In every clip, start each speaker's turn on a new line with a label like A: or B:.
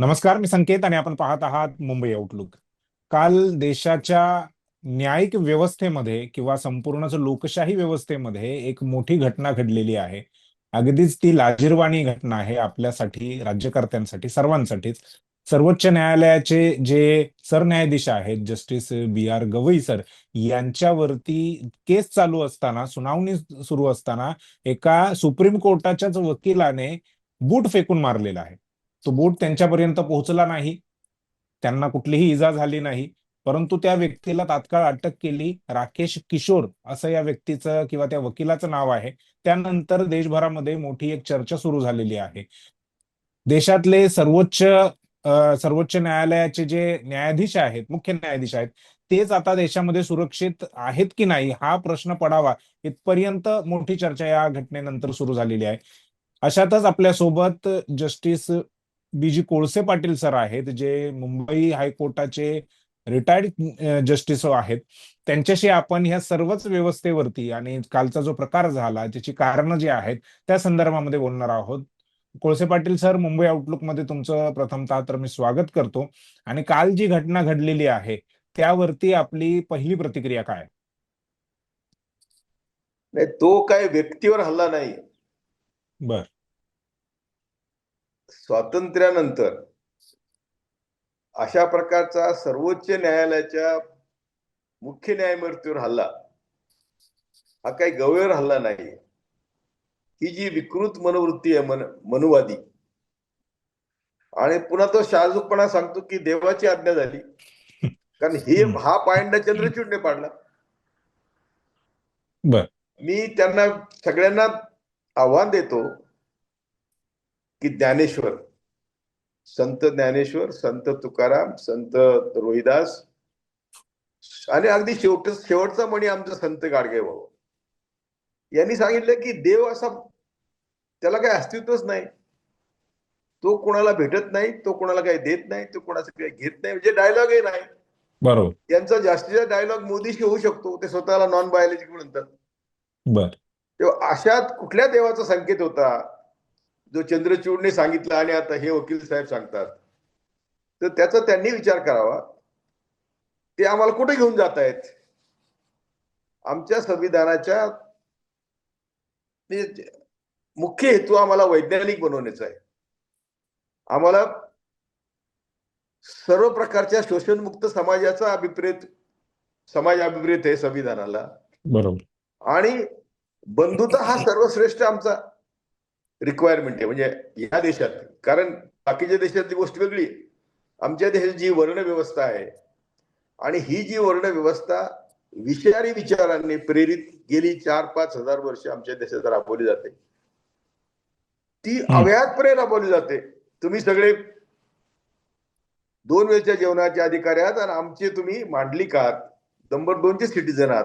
A: नमस्कार मी संकेत आणि आपण पाहत आहात मुंबई आउटलुक काल देशाच्या न्यायिक व्यवस्थेमध्ये किंवा संपूर्णच लोकशाही व्यवस्थेमध्ये एक मोठी घटना घडलेली आहे. अगदीच ती लाजिरवाणी घटना आहे आपल्यासाठी राज्यकर्त्यांसाठी सर्वांसाठीच. सर्वोच्च न्यायालयाचे जे सरन्यायाधीश आहेत justice B R Gavai sir यांच्यावरती केस चालू असताना सुनावणी सुरू असताना एका सुप्रीम कोर्टाच्याच वकिलाने बूट फेकून मारलेला आहे. तो बोट त्यांच्यापर्यंत पोहोचला नाही त्यांना कुठलीही इजा झाली नाही परंतु त्या व्यक्तीला तात्काळ अटक केली. राकेश किशोर असं या व्यक्तीचं किंवा त्या वकिलाचं नाव आहे. त्यानंतर देशभरामध्ये मोठी एक चर्चा सुरू झालेली आहे. देशातले सर्वोच्च सर्वोच्च न्यायालयाचे जे न्यायाधीश आहेत मुख्य न्यायाधीश आहेत तेच आता देशामध्ये सुरक्षित आहेत की नाही हा प्रश्न पडावा इथपर्यंत मोठी चर्चा या घटनेनंतर सुरू झालेली आहे. अशातच आपल्यासोबत justice B G Kolse Patil sir आहेत जे मुंबई हायकोर्टाचे रिटायर्ड जस्टिस आहेत. त्यांच्याशी आपण ह्या सर्वच व्यवस्थेवरती आणि कालचा जो प्रकार झाला त्याची कारणं जी आहेत त्या संदर्भामध्ये बोलणार आहोत. कोळसे पाटील सर मुंबई आउटलुकमध्ये तुमचं प्रथमतः तर मी स्वागत करतो. आणि काल जी घटना घडलेली आहे त्यावरती आपली पहिली प्रतिक्रिया काय?
B: नाही तो काय व्यक्तीवर हल्ला नाही.
A: बर.
B: स्वातंत्र्यानंतर अशा प्रकारचा सर्वोच्च न्यायालयाच्या मुख्य न्यायमूर्तीवर हल्ला हा काही गवेवर हल्ला नाही ही जी विकृत मनोवृत्ती आहे मन मनुवादी आणि पुन्हा तो शाहजूकपणा सांगतो की देवाची आज्ञा झाली कारण हे. हा पायंडा चंद्रचूडने पाडला. मी त्यांना सगळ्यांना आव्हान देतो की ज्ञानेश्वर. संत ज्ञानेश्वर संत तुकाराम संत रोहिदास. आणि अगदी शेवट शेवटचा म्हणी आमचा संत गाडगे भाऊ. यांनी सांगितलं की देव असा त्याला काही अस्तित्वच नाही. तो कोणाला भेटत नाही तो कोणाला काही देत नाही तो कोणाचं काही घेत नाही म्हणजे डायलॉगही नाही.
A: बरोबर.
B: यांचा जास्तीचा डायलॉग मोदीशी होऊ शकतो ते स्वतःला नॉन बायोलॉजिकल म्हणतात.
A: बर.
B: तेव्हा अशात कुठल्या देवाचा संकेत होता? जो चंद्रचूडने सांगितला आणि आता हे वकील साहेब सांगतात. तर त्याचा त्यांनी विचार करावा. ते आम्हाला कुठे घेऊन जात आहेत आमच्या संविधानाच्या म्हणजे मुख्य हेतू आम्हाला वैज्ञानिक बनवण्याचा आहे. आम्हाला सर्व प्रकारच्या शोषणमुक्त समाजाचा अभिप्रेत समाज अभिप्रेत आहे संविधानाला.
A: बरोबर.
B: आणि बंधुता हा सर्वश्रेष्ठ आमचा. रिक्वायरमेंट आहे. म्हणजे ह्या देशात कारण बाकीच्या देशातली गोष्ट वेगळी आहे. आमच्या देशात जी वर्ण व्यवस्था आहे आणि ही जी वर्ण व्यवस्था विषारी विचारांनी प्रेरित गेली चार पाच हजार वर्ष आमच्या देशात राबवली जाते. ती. अव्याहतपणे राबवली जाते. तुम्ही सगळे दोन वेळच्या जेवणाचे अधिकारी आहात आणि आमचे तुम्ही मांडलिक आहात. नंबर दोनचे सिटीजन आहात.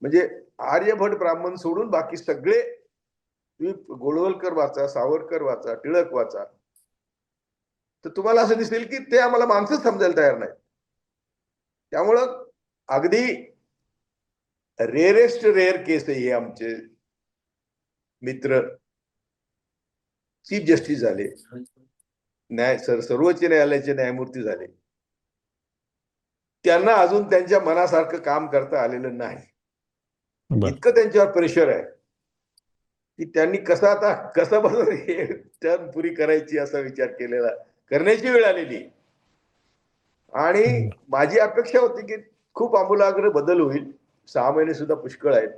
B: म्हणजे आर्यभट ब्राह्मण सोडून बाकी सगळे तुम्ही गोळवलकर वाचा सावरकर वाचा टिळक वाचा. तर तुम्हाला असं दिसेल की ते आम्हाला माणसंच समजायला तयार नाही त्यामुळं अगदी रेअरेस्ट रेअर केस आहे हे आमचे मित्र चीफ जस्टिस झाले. न्याय सर सर्वोच्च न्यायालयाचे न्यायमूर्ती झाले. त्यांना अजून त्यांच्या मनासारखं काम करता आलेलं नाही. इतकं त्यांच्यावर प्रेशर आहे. की त्यांनी कसं आता कसं हे टर्न पुरी करायची असा विचार केलेला. करण्याची वेळ आलेली. आणि. माझी अपेक्षा होती की खूप आमूलाग्र बदल होईल. सहा महिने सुद्धा पुष्कळ आहेत.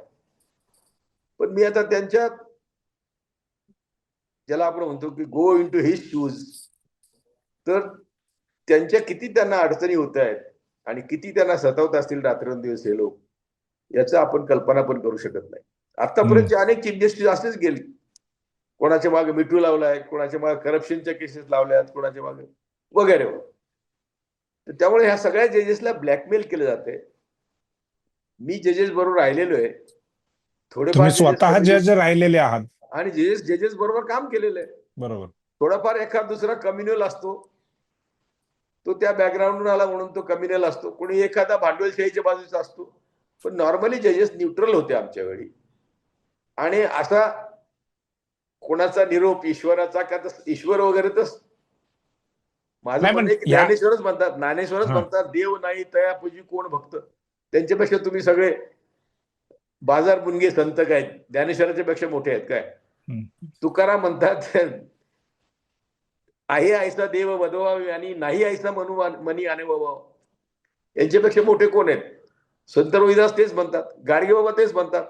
B: पण मी आता त्यांच्या ज्याला आपण म्हणतो की go into his shoes तर त्यांच्या किती त्यांना अडचणी होत आहेत आणि किती त्यांना सतावत असतील रात्रंदिवस हे लोक याचं आपण कल्पना पण करू शकत नाही. आतापर्यंतचे अनेक चीफ जस्टिस असेच गेले. कोणाच्या मागे मिठू लावलाय कोणाच्या मागे करप्शनच्या केसेस लावल्यात कोणाच्या मागे वगैरे. तर त्यामुळे ह्या सगळ्या जजेसला ब्लॅकमेल केलं जाते मी जजेस बरोबर राहिलेलो आहे. थोडेफार judges
A: स्वतः जज राहिलेले आहात.
B: आणि जजेस जजेस बरोबर काम केलेलं आहे.
A: बरोबर.
B: थोडाफार एखाद दुसरा कम्युनल असतो. तो त्या बॅकग्राऊंडून आला म्हणून तो कम्युनल असतो. कोणी एखादा भांडवलशाहीच्या बाजूचा असतो. पण नॉर्मली जजेस न्यूट्रल होते आमच्या वेळी. आणि असा कोणाचा निरोप ईश्वराचा का तस ईश्वर वगैरे तर माझं ज्ञानेश्वरच म्हणतात. ज्ञानेश्वरच. म्हणतात देव नाही तया पूजी कोण भक्त? त्यांच्यापेक्षा तुम्ही सगळे बाजार बुनगे संत काय ज्ञानेश्वराच्या पेक्षा मोठे आहेत काय. तुकाराम म्हणतात आहे ऐसा देव वधवावी आणि नाही ऐसा म्हणू मनी आणे बाबा यांच्यापेक्षा मोठे कोण आहेत? संत रोहिदास तेच म्हणतात. गाडगे बाबा तेच म्हणतात.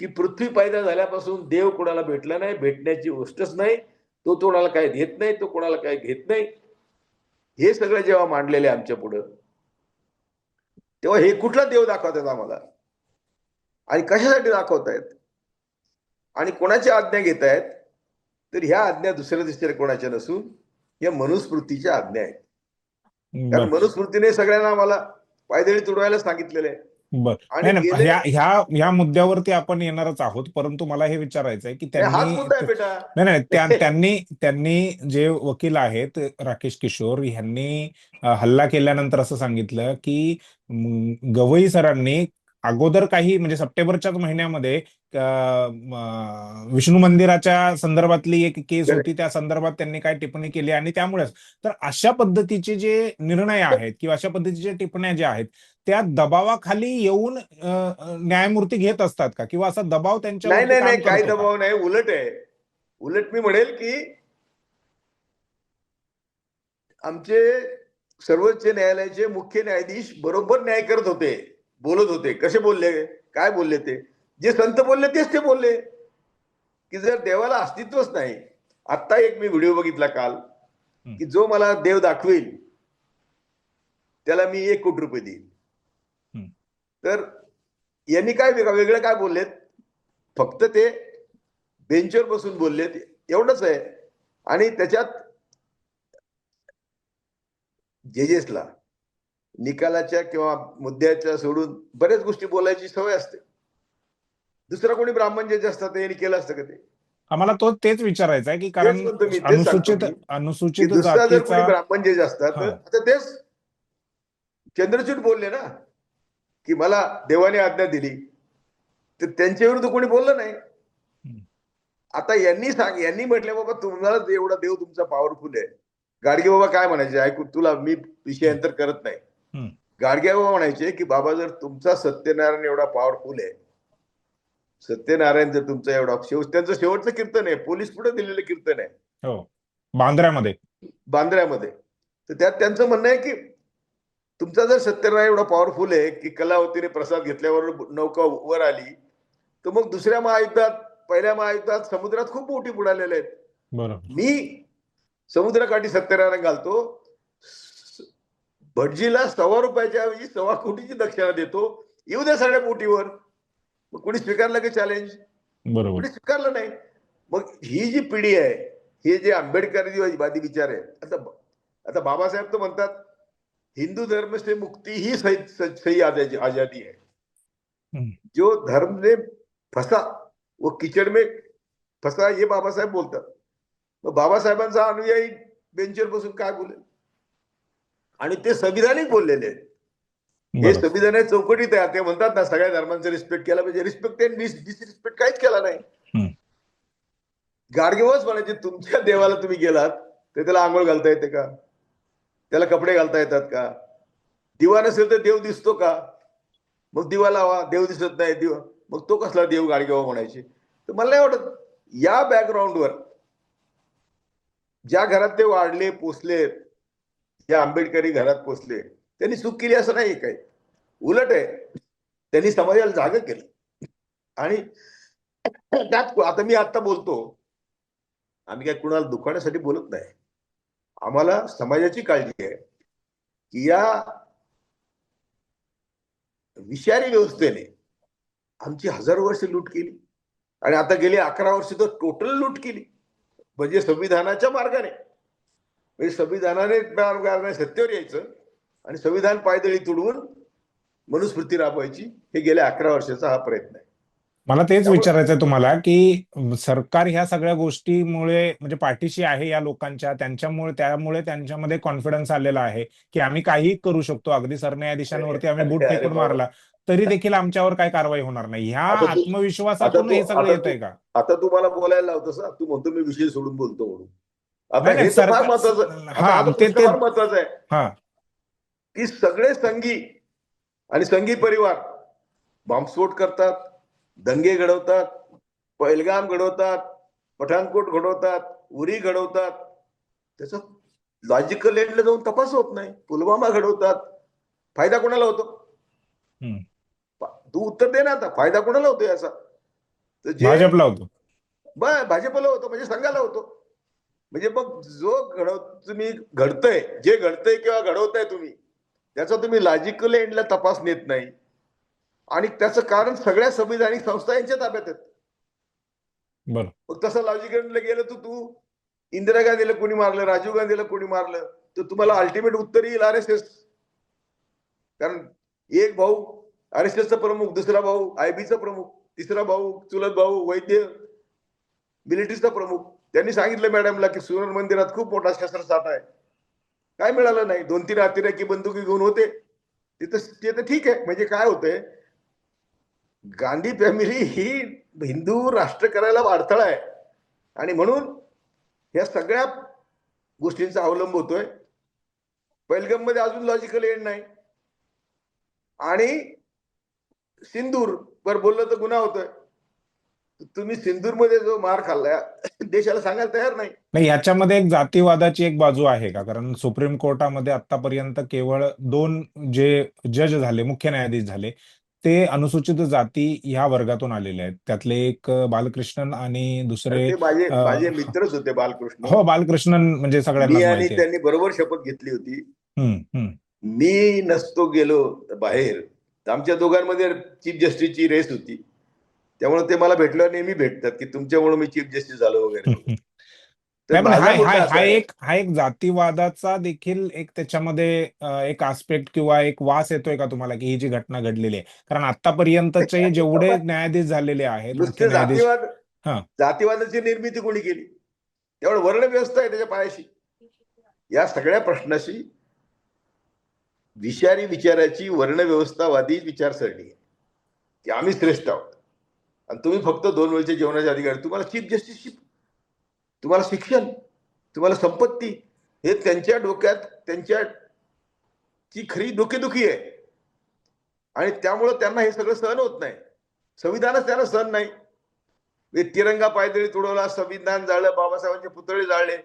B: की पृथ्वी पैदा झाल्यापासून देव कोणाला भेटला नाही भेटण्याची गोष्टच नाही तो कोणाला काय देत नाही तो कोणाला काय घेत नाही. हे सगळं जेव्हा मांडलेले आमच्या पुढं तेव्हा हे कुठला देव दाखवतात आम्हाला? आणि कशासाठी दाखवतायत? आणि कोणाची आज्ञा घेत आहेत तर ह्या आज्ञा दुसऱ्या तिसऱ्या कोणाच्या नसून या मनुस्मृतीच्या आज्ञा आहेत. कारण मनुस्मृतीने सगळ्यांना आम्हाला पायदळी तुडवायला सांगितलेलं आहे.
A: बर. नाही नाही
B: गेले-
A: ह्या ह्या ह्या मुद्द्यावरती आपण येणारच आहोत परंतु मला हे विचारायचं आहे की
B: हाच
A: त्यांनी
B: मुद्दा आहे बेटा.
A: नाही नाही त्या- त्यांनी त्यांनी जे वकील आहेत राकेश किशोर ह्यांनी अ, हल्ला केल्यानंतर असं सांगितलं की म, गवई सरांनी अगोदर काही म्हणजे सप्टेंबरच्याच महिन्यामध्ये विष्णू मंदिराच्या संदर्भातली एक केस. होती त्या संदर्भात त्यांनी काय टिप्पणी केली आणि त्यामुळेच. तर अशा पद्धतीचे जे निर्णय आहेत किंवा अशा पद्धतीच्या टिप्पण्या ज्या आहेत त्या दबावाखाली येऊन न्यायमूर्ती घेत असतात का? किंवा असा दबाव
B: नाही
A: त्यांच्यावर
B: नाही नाही काही दबाव नाही. उलट आहे. उलट मी म्हणेल की आमचे सर्वोच्च न्यायालयाचे मुख्य न्यायाधीश बरोबर न्याय करत होते बोलत होते. कसे बोलले? काय बोलले ते? जे संत बोलले तेच ते बोलले. की जर देवाला अस्तित्वच नाही आत्ता एक मी व्हिडिओ बघितला काल की जो मला देव दाखवेल त्याला मी एक कोटी रुपये देईन.
A: हम्म.
B: तर यांनी काय वेगळं वेगळं काय बोललेत? फक्त ते बेंचवर बसून बोललेत एवढंच आहे. आणि त्याच्यात जजेसला निकालाच्या किंवा मुद्द्याच्या सोडून बऱ्याच गोष्टी बोलायची सवय असते. दुसरा कोणी ब्राह्मण जज असतात यांनी केलं असतं का ते?
A: आम्हाला तो तेच विचारायचं आहे की कारण अनुसूचित अनुसूचित
B: दुसरा जर कोणी
A: जातीचा
B: ब्राह्मण जज असतात. आता तेच चंद्रचूड बोलले ना की मला देवाने आज्ञा दिली. तर त्यांच्या विरुद्ध कोणी बोललं नाही. आता यांनी सांग यांनी म्हटलं बाबा तुम्हाला एवढा देव तुमचा पॉवरफुल आहे. गाडगे बाबा काय म्हणायचे? ऐकू तुला मी विषयांतर करत नाही. गाडगे बाबा म्हणायचे की बाबा जर तुमचा सत्यनारायण एवढा पॉवरफुल आहे सत्यनारायण जर तुमचा एवढा शेवट त्यांचं शेवटचं कीर्तन आहे. पोलीस पुढे दिलेलं कीर्तन आहे.
A: हो. बांद्र्यामध्ये.
B: बांद्र्यामध्ये. तर त्यात त्यांचं म्हणणं आहे की तुमचा जर सत्यनारायण एवढा पॉवरफुल आहे की कलावतीने प्रसाद घेतल्यावर नौका वर आली तर मग दुसऱ्या महायुद्धात पहिल्या महायुद्धात समुद्रात खूप मोठी बुडालेले आहेत.
A: बरोबर.
B: मी समुद्रकाठी सत्यनारायण घालतो. भटजीला सव्वा रुपयाच्या ऐवजी सव्वा कोटीची दक्षिणा देतो. येऊ द्या सगळ्या बोटीवर मग कोणी स्वीकारलं की चॅलेंज
A: बरोबर.
B: कोणी स्वीकारलं नाही? मग ही जी पिढी आहे हे जे आंबेडकरवादी विचार आहे आता आता बाबासाहेब तर म्हणतात हिंदू धर्म से मुक्ती ही सही सही आज़ादी आज़ादी है
A: हम्म.
B: जो धर्म ने फसा वो किचड में फसा हे बाबासाहेब बोलतात. मग बाबासाहेबांचा अनुयायी बेंचवर बसून काय बोलेल? आणि ते संविधानिक बोललेले आहेत. हे संविधानाच्या चौकटीत आहे. ते म्हणतात ना सगळ्या धर्मांचा रिस्पेक्ट केला पाहिजे. रिस्पेक्ट त्यांनी डिसरिस्पेक्ट काहीच केला नाही. गाडगेवच म्हणायचे तुमच्या देवाला तुम्ही गेलात तर त्याला आंघोळ घालता येते का? त्याला कपडे घालता येतात का? दिवा नसेल तर देव दिसतो का? मग दिवा लावा देव दिसत नाही दिवा मग तो कसला देव गाडगेवा म्हणायचे? तर मला नाही वाटत या बॅकग्राऊंडवर ज्या घरात ते वाढले पोचले ज्या आंबेडकरी घरात पोचले त्यांनी चूक केली असं नाही काही. उलट आहे. त्यांनी समाजाला जाग केलं. आणि त्यात आता मी आता बोलतो. आम्ही काय कुणाला दुखाण्यासाठी बोलत नाही. आम्हाला समाजाची काळजी आहे. की या विषारी व्यवस्थेने आमची हजारो वर्ष लूट केली. आणि आता गेली अकरा वर्ष तर टोटल लूट केली. म्हणजे संविधानाच्या मार्गाने. म्हणजे संविधानाने सत्तेवर यायचं. आणि संविधान पायदळी तुडवून मनुस्मृती राबवायची हे गेल्या अकरा वर्षाचा हा प्रयत्न आहे.
A: मला तेच विचारायचं आहे तुम्हाला की सरकार ह्या सगळ्या गोष्टीमुळे म्हणजे पाठीशी आहे या लोकांच्या त्यांच्यामुळे त्यामुळे त्यांच्यामध्ये कॉन्फिडन्स आलेला आहे की आम्ही काही करू शकतो. अगदी सरन्यायाधीशांवरती आम्ही बूट फेकून. मारला तरी देखील आमच्यावर काही कारवाई होणार नाही. ह्या आत्मविश्वासातून
B: आता
A: हे सगळं येत आहे का?
B: आता तू मला बोलायला लावतोस ना तू म्हणतो मी विषय सोडून बोलतो म्हणून. आता हे फार महत्वाचं आहे. की सगळे संघी आणि संघी परिवार बॉम्बस्फोट करतात दंगे घडवतात पहिलगाम घडवतात पठाणकोट घडवतात उरी घडवतात. त्याचा लॉजिकल एंडला जाऊन तपास होत नाही. पुलवामा घडवतात. फायदा कोणाला होतो? तू उत्तर दे ना आता. फायदा कोणाला होतो याचा
A: भाजपला होतो.
B: भाजपला होतो म्हणजे संघाला होतो. म्हणजे मग जो घडव तुम्ही घडतंय जे घडतंय किंवा घडवताय तुम्ही त्याचा तुम्ही लॉजिकल एंडला तपास नेत नाही. आणि त्याचं कारण सगळ्या संविधानिक संस्था यांच्या ताब्यात आहेत.
A: बरं.
B: मग तसं लॉजिकल एंडला गेलं तर तू इंदिरा गांधीला कोणी मारलं राजीव गांधीला कोणी मारलं तर तुम्हाला अल्टिमेट उत्तर येईल आर एस एस कारण एक भाऊ आर एस एसचा प्रमुख दुसरा भाऊ आयबीचा प्रमुख तिसरा भाऊ चुलत भाऊ वैद्य मिलिटरीचा प्रमुख. त्यांनी सांगितलं मॅडमला की सुवर्ण मंदिरात खूप मोठा शस्त्रसाठा आहे. काय मिळालं नाही? दोन तीन अतिरेकी बंदुकी घेऊन होते. तिथं ते तर ठीक आहे. म्हणजे काय होतंय? गांधी फॅमिली ही हिंदू राष्ट्र करायला अडथळा आहे. आणि म्हणून या सगळ्या गोष्टींचा अवलंब होतोय. पैलगममध्ये अजून लॉजिकल एंड नाही. आणि सिंदूर वर बोललं तर गुन्हा होतोय. तुम्ही सिंदूरमध्ये जो मार खाल्लाय देशाला सांगायला तयार नाही.
A: नाही याच्यामध्ये एक जातीवादाची एक बाजू आहे का? कारण सुप्रीम कोर्टामध्ये आतापर्यंत केवळ दोन जे जज झाले मुख्य न्यायाधीश झाले ते अनुसूचित जाती ह्या वर्गातून आलेले आहेत. त्यातले एक बालकृष्णन आणि दुसरे
B: ते माझे मित्रच होते बालकृष्ण
A: हो बालकृष्णन म्हणजे सगळ्यांना
B: मी आणि त्यांनी बरोबर शपथ घेतली होती. मी नसतो गेलो बाहेर. तर आमच्या दोघांमध्ये चीफ जस्टिसची रेस होती. त्यामुळे ते मला भेटल्यावर नेहमी भेटतात की तुमच्यामुळे मी चीफ जस्टिस झालो वगैरे.
A: हा एक हा एक जातीवादाचा देखील एक त्याच्यामध्ये एक आस्पेक्ट किंवा एक वास येतोय का तुम्हाला की ही जी घटना घडलेली आहे? कारण आतापर्यंतचे जेवढे न्यायाधीश झालेले आहेत
B: जातीवाद
A: हा.
B: जातीवादाची निर्मिती कोणी केली? त्यामुळे वर्ण व्यवस्था आहे त्याच्या पायाशी. या सगळ्या प्रश्नाशी विषारी विचाराची वर्ण व्यवस्थावादी विचारसरणी आहे. की आम्ही श्रेष्ठ आहोत. आणि तुम्ही फक्त दोन वेळच्या जेवणाचे अधिकारी तुम्हाला चीफ जस्टिसशिप तुम्हाला शिक्षण तुम्हाला संपत्ती हे त्यांच्या डोक्यात त्यांच्या ची खरी डोकेदुखी आहे. आणि त्यामुळं त्यांना हे सगळं सहन होत नाही. संविधानच त्यांना सहन नाही. वे तिरंगा पायदळी तुडवला संविधान जाळलं बाबासाहेबांचे पुतळे जाळले.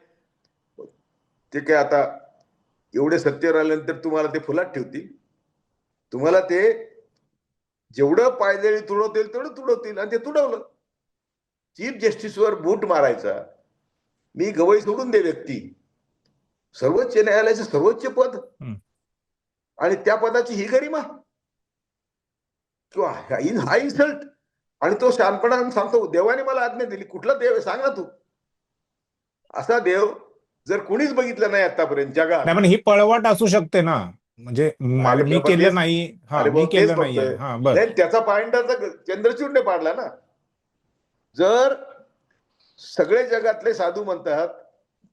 B: ते काय आता एवढे सत्तेवर आल्यानंतर तुम्हाला ते फुलात ठेवतील? तुम्हाला ते जेवढं पायदळी तुडवतील तेवढं तुडवतील. आणि ते तुडवलं. चीफ जस्टिसवर बूट मारायचा. मी गवई सोडून दे व्यक्ती. सर्वोच्च न्यायालयाचं सर्वोच्च पद. आणि त्या पदाची ही गरिमा. किंवा हा इन- हा इन्सल्ट आणि तो शहाणपणा सांगतो देवाने मला आज्ञा दिली. कुठला देव आहे? सांग ना तू. असा देव जर कोणीच बघितला नाही आतापर्यंत जगात.
A: पण ही पळवाट असू शकते ना. म्हणजे मी केलं नाही. हा मी केलं. हा
B: त्याचा पॉइंटाचा चंद्रचूडने पाडला ना. जर सगळे जगातले साधू म्हणतात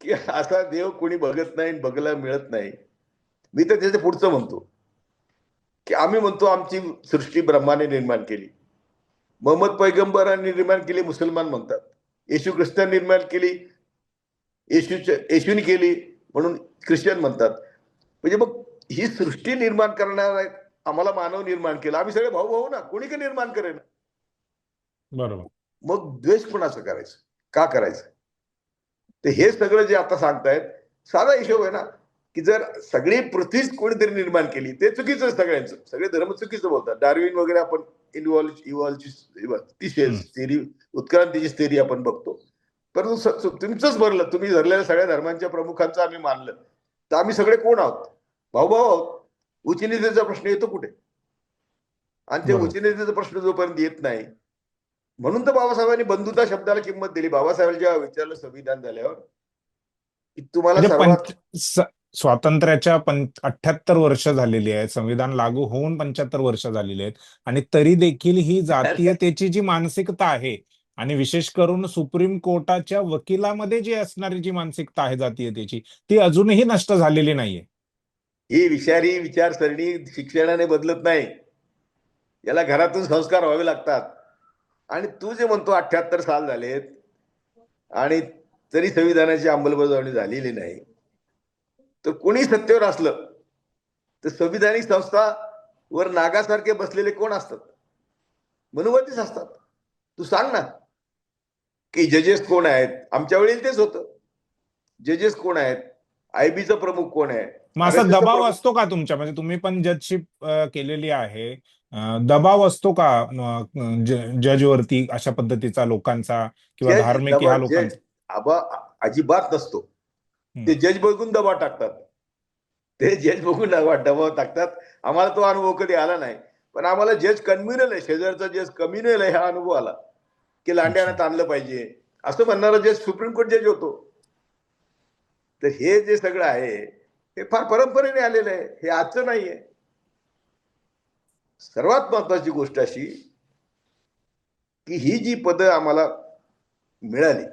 B: की असा देव कोणी बघत नाही बघायला मिळत नाही. मी तर त्याच्या पुढचं म्हणतो. की आम्ही म्हणतो आमची सृष्टी ब्रह्माने निर्माण केली. मोहम्मद पैगंबरांनी निर्माण केली मुसलमान म्हणतात. येशू ख्रिस्तान निर्माण केली येशूच्या येशूने केली म्हणून ख्रिश्चन म्हणतात. म्हणजे मग ही सृष्टी निर्माण करणार आम्हाला मानव निर्माण केला. आम्ही सगळे भाऊ भाऊ ना. कोणी का निर्माण करेन?
A: बरोबर.
B: मग द्वेष कोणाचं करायचं. का करायचं? तर हे सगळं जे आता सांगतायत साधा हिशोब आहे ना की जर सगळी पृथ्वीच कोणीतरी निर्माण केली ते चुकीचं सगळ्यांचं. सगळे धर्म चुकीचं बोलतात. डार्विन वगैरे आपण. थेरी उत्क्रांतीची थेरी आपण बघतो. परंतु तुमचंच भरलं. तुम्ही धरलेल्या सगळ्या धर्मांच्या प्रमुखांचं आम्ही मानलं. तर आम्ही सगळे कोण आहोत? भाऊ भाऊ आहोत उच्चनीतीचा प्रश्न येतो कुठे? आणि ते
A: बरोबर.
B: उच्चनीतीचा प्रश्न जोपर्यंत येत नाही म्हणून तर बाबासाहेबांनी बंधुता शब्दाला किंमत दिली. बाबासाहेबांनी जेव्हा विचारलं संविधान झाल्यावर की तुम्हाला
A: म्हणजे स्वातंत्र्याच्या पं अठ्याहत्तर वर्ष झालेली आहेत. संविधान लागू होऊन पंच्याहत्तर वर्ष झालेली आहेत. आणि तरी देखील ही जातीयतेची जी मानसिकता आहे आणि विशेष करून सुप्रीम कोर्टाच्या वकिलामध्ये जी असणारी जी मानसिकता आहे जातीयतेची ती अजूनही नष्ट झालेली नाहीये.
B: ही विषारी विचारसरणी शिक्षणाने बदलत नाही. याला घरातून संस्कार व्हावे लागतात. आणि तू जे म्हणतो अठ्याहत्तर साल झालेत आणि तरी संविधानाची अंमलबजावणी झालेली नाही. तर कोणी सत्तेवर असलं तर संविधानिक संस्था वर नागासारखे बसलेले कोण असतात? मनुवादीच असतात. तू सांग ना की जजेस कोण आहेत? आमच्या वेळी तेच होतं. जजेस कोण आहेत? आयबीचा प्रमुख कोण आहे?
A: मग असा दबाव असतो का तुमच्या? म्हणजे तुम्ही पण जजशिप केलेली आहे. दबाव असतो का जजवरती अशा पद्धतीचा लोकांचा किंवा धार्मिक ह्या लोकांचा?
B: अजिबात नसतो. ते जज बघून दबाव टाकतात. ते जज बघून दबाव दबाव टाकतात. आम्हाला तो अनुभव कधी आला नाही. पण आम्हाला जज कन्म्युनल आहे. शेजारचा जज कम्युनल आहे हा अनुभव आला. की लांड्यानं. ताणलं पाहिजे. असं म्हणणारा जज सुप्रीम कोर्ट जज होतो. तर हे जे सगळं आहे हे फार परंपरेने आलेलं आहे हे आजचं नाहीये. सर्वात महत्वाची गोष्ट अशी की ही जी पदं आम्हाला मिळाली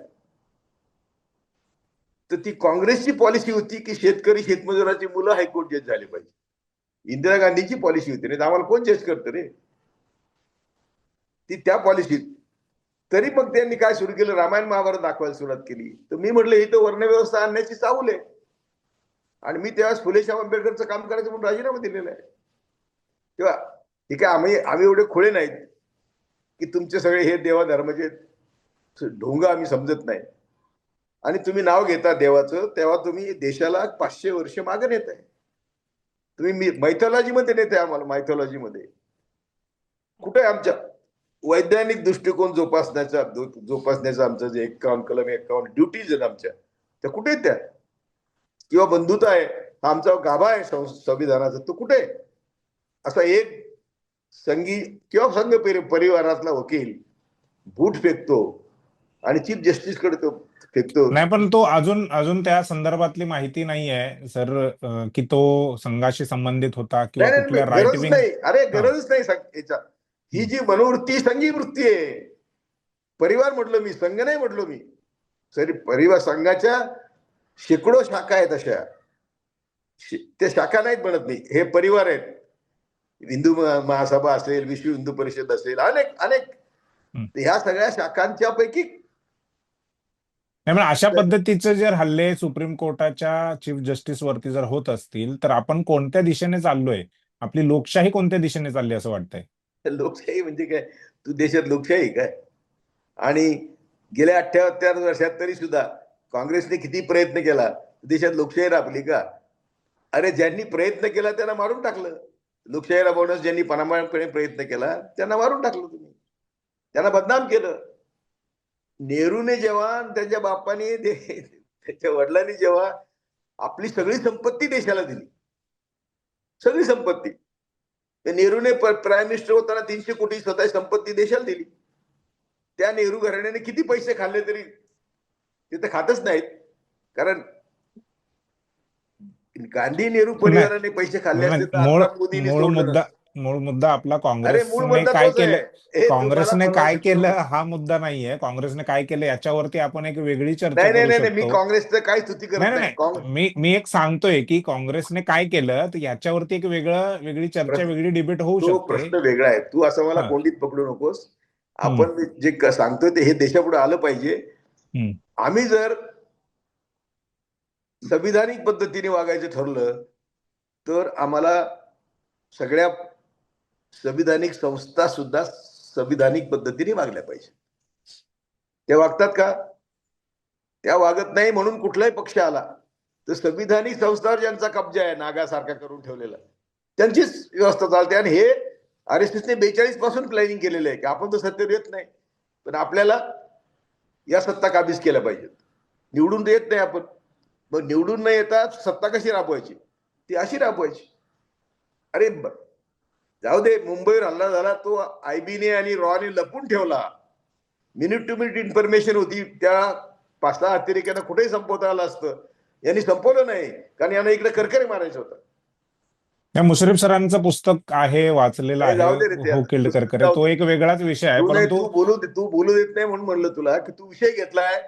B: तर ती काँग्रेसची पॉलिसी होती की शेतकरी शेतमजुराची मुलं हायकोर्ट जज झाले पाहिजे. इंदिरा गांधीची पॉलिसी होती नाही तर आम्हाला कोण जज करतं रे? ती त्या पॉलिसीत. तरी मग त्यांनी काय सुरू केलं? रामायण महाभारत दाखवायला सुरुवात केली. तर मी म्हटलं ही तर वर्णव्यवस्था आणण्याची चावल आहे. आणि मी तेव्हा फुलेशाह आंबेडकरचं काम करायचं म्हणून राजीनामा दिलेला आहे. किंवा ठीक आहे आम्ही आम्ही एवढे खोळे नाहीत की तुमचे सगळे हे देवा धर्माचे ढोंग आम्ही समजत नाही. आणि तुम्ही नाव घेता देवाचं तेव्हा तुम्ही देशाला पाचशे वर्ष मागे नेत आहे तुम्ही मायथॉलॉजीमध्ये नेते आम्हाला मायथॉलॉजीमध्ये. कुठे आहे आमच्या वैज्ञानिक दृष्टिकोन जोपासण्याचा जोपासण्याचा आमचं जे एकावन्न कलम एकावन्न ड्युटीज आहेत आमच्या त्या कुठे आहेत त्या? किंवा बंधुता आहे हा आमचा गाभा आहे संविधानाचा. तो कुठे? असा एक संघी किंवा संघ परि- परिवारातला वकील बूट फेकतो आणि चीफ जस्टिसकडे तो फेकतो.
A: नाही पण तो अजून अजून त्या संदर्भातली माहिती नाही आहे सर की तो संघाशी संबंधित होता किंवा
B: नाही, गरज अरे गरजच नाही याच्या. ही जी मनोवृत्ती संघी वृत्ती आहे. परिवार म्हटलं मी संघ नाही म्हटलो मी. सरी परिवार संघाच्या शेकडो शाखा आहेत अशा. त्या शाखा नाहीत म्हणत मी. हे परिवार आहेत. हिंदू महासभा असेल विश्व हिंदू परिषद असेल अनेक अनेक. ह्या सगळ्या शाखांच्या पैकी
A: नाही अशा पद्धतीचे जर हल्ले सुप्रीम कोर्टाच्या चीफ जस्टिस वरती जर होत असतील तर आपण कोणत्या दिशेने चाललोय? आपली लोकशाही कोणत्या दिशेने चालली असं वाटतंय?
B: लोकशाही म्हणजे काय? तू देशात लोकशाही काय? आणि गेल्या अठ्ठ्याहत्तर वर्षात तरी सुद्धा काँग्रेसने किती प्रयत्न केला? देशात लोकशाही राबली का? अरे ज्यांनी प्रयत्न केला त्यांना मारून टाकलं. लोकशाही राबवण्यास ज्यांनी प्रामाणिकपणे प्रयत्न केला त्यांना मारून टाकलं तुम्ही. त्यांना बदनाम केलं. नेहरूने जेव्हा त्यांच्या बापाने दे- त्याच्या वडिलांनी जेव्हा आपली सगळी संपत्ती देशाला दिली. सगळी संपत्ती. ते नेहरूने प्राईम मिनिस्टर होताना तीनशे कोटी स्वतः संपत्ती देशाला दिली. त्या नेहरू घराण्याने किती पैसे खाल्ले तरी ते तर खातच नाहीत कारण गांधी नेहरू परिवाराने पैसे खाल्ले असते
A: मूळ मुद्दा. मूळ मुद्दा आपला काँग्रेसने
B: मुद्दा
A: काय. केलं काँग्रेसने काय केलं. हा मुद्दा नाहीये काँग्रेसने काय केलं याच्यावरती आपण एक वेगळी चर्चा
B: नाही नाही मी काँग्रेसचं काय स्तुती करत
A: नाही. मी मी एक सांगतोय की काँग्रेसने काय केलं तर याच्यावरती एक वेगळं वेगळी चर्चा वेगळी डिबेट होऊ शकते
B: प्रश्न वेगळा आहे तू असं मला. कोंडीत पकडू नकोस आपण जे सांगतोय ते हे देशापुढे आलं पाहिजे. आम्ही जर संविधानिक पद्धतीने वागायचं ठरलं तर आम्हाला सगळ्या संविधानिक संस्था सुद्धा संविधानिक पद्धतीने वागल्या पाहिजे त्या वागतात का? त्या वागत नाही म्हणून कुठलाही पक्ष आला तर संविधानिक संस्थावर ज्यांचा कब्जा आहे नागासारखा करून ठेवलेला त्यांचीच व्यवस्था चालते. आणि हे आर एस एसने बेचाळीसपासून प्लॅनिंग केलेलं आहे की आपण तर सत्तेवर येत नाही. पण आपल्याला या सत्ता काबीज केल्या पाहिजेत? निवडून तर येत नाही आपण. मग निवडून न येता सत्ता कशी राबवायची? ती अशी राबवायची. अरे जाऊ दे मुंबईवर हल्ला झाला तो आयबीने आणि रॉने लपून ठेवला. मिनिट टू मिनिट इन्फॉर्मेशन होती त्या पाच सहा अतिरेक्यांना कुठेही संपवता आलं असतं. यांनी संपवलं नाही कारण यांना इकडे करकरे मारायचं होतं.
A: त्या मुश्रीफ सरांचं पुस्तक आहे वाचलेलं आहे
B: ते.
A: हो किल्ड
B: पुस्तक
A: करकरे.
B: जाऊ
A: तो एक वेगळाच विषय आहे
B: तू
A: परंतु
B: तू बोलू दे- तू बोलू देत नाही म्हणून म्हणलं तुला की तू विषय घेतलाय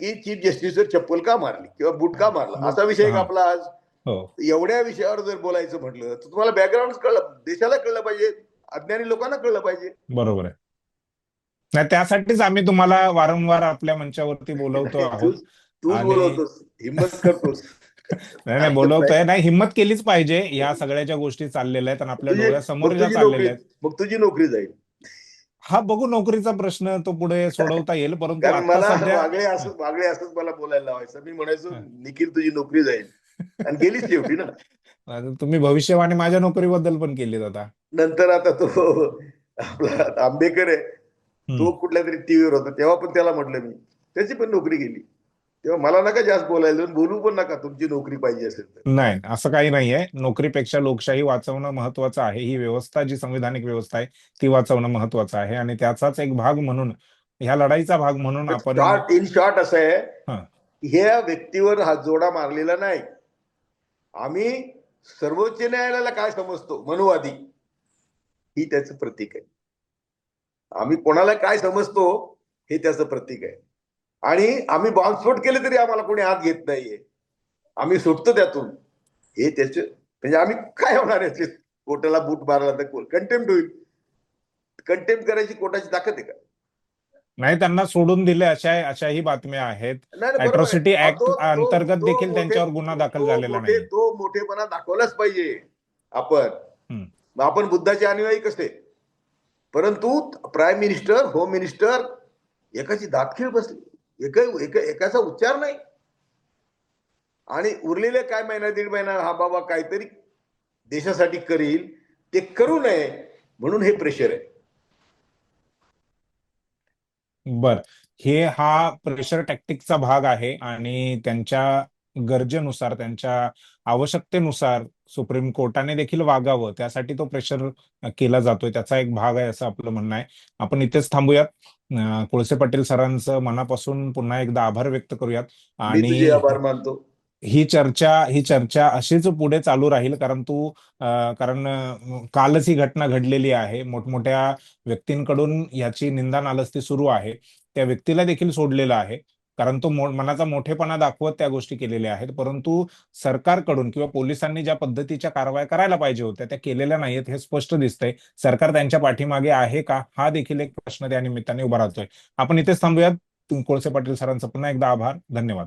B: की चीफ जस्टिसवर चप्पल का मारली किंवा बूट का मारला? असा विषय. आपला आज?
A: हो.
B: एवढ्या विषयावर जर बोलायचं म्हटलं तर तुम्हाला बॅकग्राऊंड कळलं देशाला कळलं पाहिजे अज्ञानी लोकांना कळलं पाहिजे.
A: बरोबर आहे. नाही त्यासाठीच आम्ही तुम्हाला वारंवार आपल्या मंचावरती बोलवतो आहोत. आणि-
B: बोलवतोस हिंमत करतोस.
A: नाही नाही बोलवतोय नाही हिंमत केलीच पाहिजे. या सगळ्या ज्या गोष्टी चाललेल्या आहेत आणि आपल्या
B: तुझी-
A: डोळ्यासमोर ज्या चाललेल्या आहेत.
B: मग तुझी नोकरी जाईल.
A: हा बघू नोकरीचा प्रश्न तो पुढे सोडवता येईल. परंतु
B: मला वागळे असं वागळे असंच मला बोलायला लावायचं. मी म्हणायचो. निखिल तुझी नोकरी जाईल. आणि गेलीच शेवटी ना.
A: तुम्ही भविष्यवाणी माझ्या नोकरीबद्दल पण केली आता.
B: नंतर आता तो आपला आंबेकर आहे. तो. कुठल्या तरी टीव्हीवर होता. तेव्हा पण त्याला म्हटलं मी. त्याची पण नोकरी गेली. तेव्हा मला नका जास्त बोलायला देऊन, बोलू पण नका तुमची नोकरी पाहिजे असेल तर.
A: नाही असं काही नाहीये नोकरीपेक्षा लोकशाही वाचवणं महत्वाचं आहे. ही व्यवस्था जी संविधानिक व्यवस्था आहे ती वाचवणं महत्वाचं आहे. आणि त्याचाच एक भाग म्हणून ह्या लढाईचा भाग म्हणून आपण
B: इन शॉर्ट असं आहे
A: हा.
B: ह्या व्यक्तीवर हा जोडा मारलेला नाही. आम्ही सर्वोच्च न्यायालयाला काय समजतो? मनुवादी. ही त्याचं प्रतीक आहे. आम्ही कोणाला काय समजतो? हे त्याचं प्रतीक आहे. आणि आम्ही बॉम्बस्फोट केले तरी आम्हाला कोणी हात घेत नाहीये. आम्ही सुटतो त्यातून. हे त्याचे म्हणजे आम्ही काय होणार याचे? कोर्टाला बूट मारला तर कंटेम्प्ट होईल. कंटेम्प्ट करायची कोर्टाची ताकद आहे का?
A: नाही त्यांना सोडून दिले अशा अशाही बातम्या आहेत.
B: नाही, नाही, तो- तो-
A: अंतर्गत देखील त्यांच्यावर गुन्हा दाखल झालेला नाहीये.
B: तो मोठेपणा दाखवलाच पाहिजे. आपण. आपण बुद्धाचे अनुयायी कसे? परंतु प्राईम मिनिस्टर होम मिनिस्टर एकाची दातखीळ बसली. एकही एक एकाचा उच्चार नाही. आणि उरलेले काय महिना दीड महिना हा बाबा काहीतरी देशासाठी करील ते करू नये म्हणून हे प्रेशर आहे.
A: बर. हे हा प्रेशर टॅक्टिकचा भाग आहे आणि त्यांच्या गरजेनुसार त्यांच्या आवश्यकतेनुसार सुप्रीम कोर्टाने देखील वागावं त्यासाठी तो प्रेशर केला जातोय त्याचा एक भाग आहे असं आपलं म्हणणं आहे. आपण इथेच थांबूयात. कोळसे पाटील सरांचं मनापासून पुन्हा एकदा आभार व्यक्त करूयात. आणि
B: आभार मानतो.
A: ही चर्चा ही चर्चा अशीच पुढे चालू राहील कारण तू कारण कालच ही घटना घडलेली आहे. मोठमोठ्या व्यक्तींकडून याची निंदा नालस्ती सुरू आहे. त्या व्यक्तीला देखील सोडलेलं आहे. कारण तो मो- मनाचा मोठेपणा दाखवत त्या गोष्टी केलेल्या आहेत. परंतु सरकारकडून किंवा पोलिसांनी ज्या पद्धतीच्या कारवाया करायला पाहिजे होत्या त्या केलेल्या नाहीत हे स्पष्ट दिसतंय. सरकार त्यांच्या पाठीमागे आहे का हा देखील एक प्रश्न त्या निमित्ताने उभा राहतोय. आपण इथेच थांबूयात. कोळसे पाटील सरांचा पुन्हा एकदा आभार. धन्यवाद.